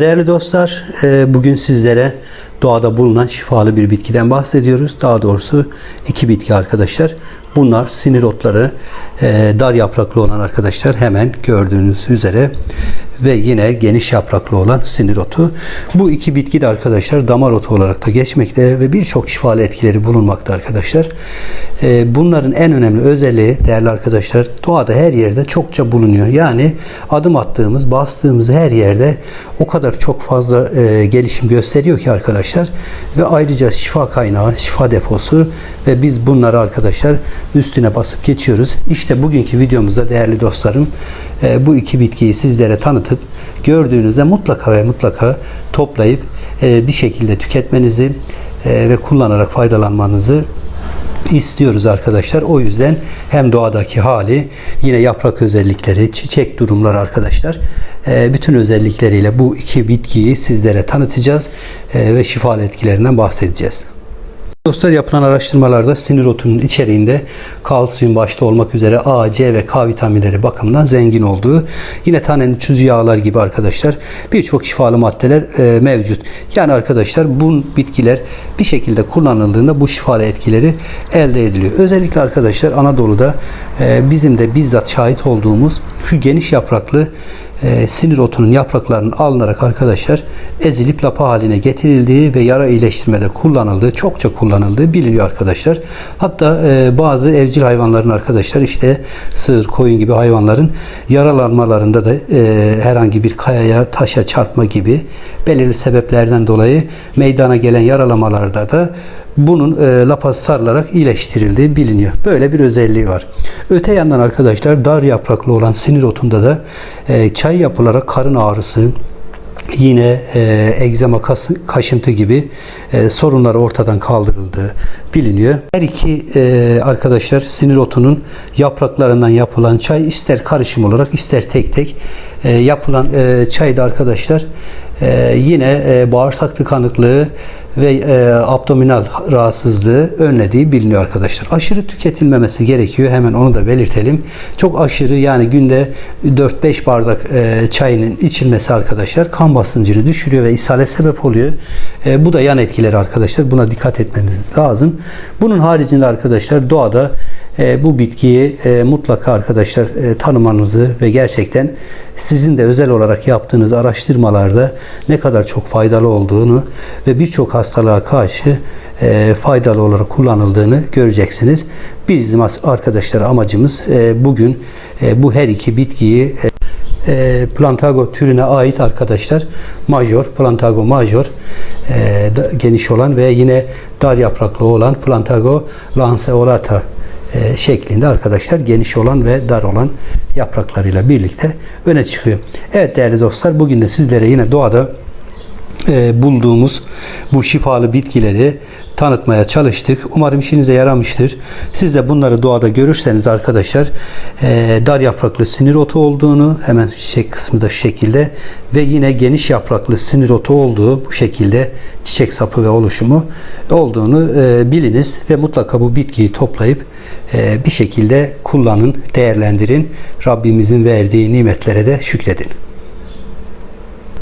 Değerli dostlar, e, bugün sizlere doğada bulunan şifalı bir bitkiden bahsediyoruz. Daha doğrusu iki bitki arkadaşlar. Bunlar sinir otları, e, dar yapraklı olan arkadaşlar hemen gördüğünüz üzere ve yine geniş yapraklı olan sinir otu. Bu iki bitki de arkadaşlar damar otu olarak da geçmekte ve birçok şifalı etkileri bulunmakta arkadaşlar. E, Bunların en önemli özelliği değerli arkadaşlar doğada her yerde çokça bulunuyor. Yani adım attığımız, bastığımız her yerde o kadar çok fazla e, gelişim gösteriyor ki arkadaşlar ve ayrıca şifa kaynağı, şifa deposu ve biz bunları arkadaşlar üstüne basıp geçiyoruz. İşte bugünkü videomuzda değerli dostlarım e, bu iki bitkiyi sizlere tanıtıp gördüğünüzde mutlaka ve mutlaka toplayıp e, bir şekilde tüketmenizi e, ve kullanarak faydalanmanızı istiyoruz arkadaşlar. O yüzden hem doğadaki hali yine yaprak özellikleri, çiçek durumları arkadaşlar bütün özellikleriyle bu iki bitkiyi sizlere tanıtacağız e, ve şifalı etkilerinden bahsedeceğiz. Dostlar yapılan araştırmalarda sinir otunun içeriğinde kalsiyum başta olmak üzere A, C ve K vitaminleri bakımından zengin olduğu yine tanenin tüz yağlar gibi arkadaşlar birçok şifalı maddeler e, mevcut. Yani arkadaşlar bu bitkiler bir şekilde kullanıldığında bu şifalı etkileri elde ediliyor. Özellikle arkadaşlar Anadolu'da e, bizim de bizzat şahit olduğumuz şu geniş yapraklı e, sinir otunun yapraklarının alınarak arkadaşlar ezilip lapa haline getirildiği ve yara iyileştirmede kullanıldığı, çokça kullanıldığı biliniyor arkadaşlar. Hatta e, bazı evcil hayvanların arkadaşlar işte sığır, koyun gibi hayvanların yaralanmalarında da e, herhangi bir kayaya, taşa çarpma gibi belirli sebeplerden dolayı meydana gelen yaralamalarda da bunun e, lapası sarılarak iyileştirildiği biliniyor. Böyle bir özelliği var. Öte yandan arkadaşlar dar yapraklı olan sinir otunda da e, çay yapılarak karın ağrısı, yine e, egzama kas, kaşıntı gibi e, sorunlar ortadan kaldırıldığı biliniyor. Her iki e, arkadaşlar sinir otunun yapraklarından yapılan çay ister karışım olarak ister tek tek e, yapılan e, çayda arkadaşlar e, yine e, bağırsak tıkanıklığı ve e, abdominal rahatsızlığı önlediği biliniyor arkadaşlar. Aşırı tüketilmemesi gerekiyor. Hemen onu da belirtelim. Çok aşırı yani günde 4-5 bardak e, çayının içilmesi arkadaşlar kan basıncını düşürüyor ve ishale sebep oluyor. E, bu da yan etkileri arkadaşlar. Buna dikkat etmeniz lazım. Bunun haricinde arkadaşlar doğada e, bu bitkiyi e, mutlaka arkadaşlar e, tanımanızı ve gerçekten sizin de özel olarak yaptığınız araştırmalarda ne kadar çok faydalı olduğunu ve birçok hastalığa karşı faydalı olarak kullanıldığını göreceksiniz. Bizim arkadaşlar amacımız bugün bu her iki bitkiyi Plantago türüne ait arkadaşlar major, Plantago major geniş olan ve yine dar yapraklı olan Plantago lanceolata e, şeklinde arkadaşlar geniş olan ve dar olan yapraklarıyla birlikte öne çıkıyor. Evet değerli dostlar bugün de sizlere yine doğada e, bulduğumuz bu şifalı bitkileri tanıtmaya çalıştık. Umarım işinize yaramıştır. Siz de bunları doğada görürseniz arkadaşlar e, dar yapraklı sinir otu olduğunu hemen çiçek kısmı da şu şekilde ve yine geniş yapraklı sinir otu olduğu bu şekilde çiçek sapı ve oluşumu olduğunu e, biliniz ve mutlaka bu bitkiyi toplayıp bir şekilde kullanın, değerlendirin. Rabbimizin verdiği nimetlere de şükredin.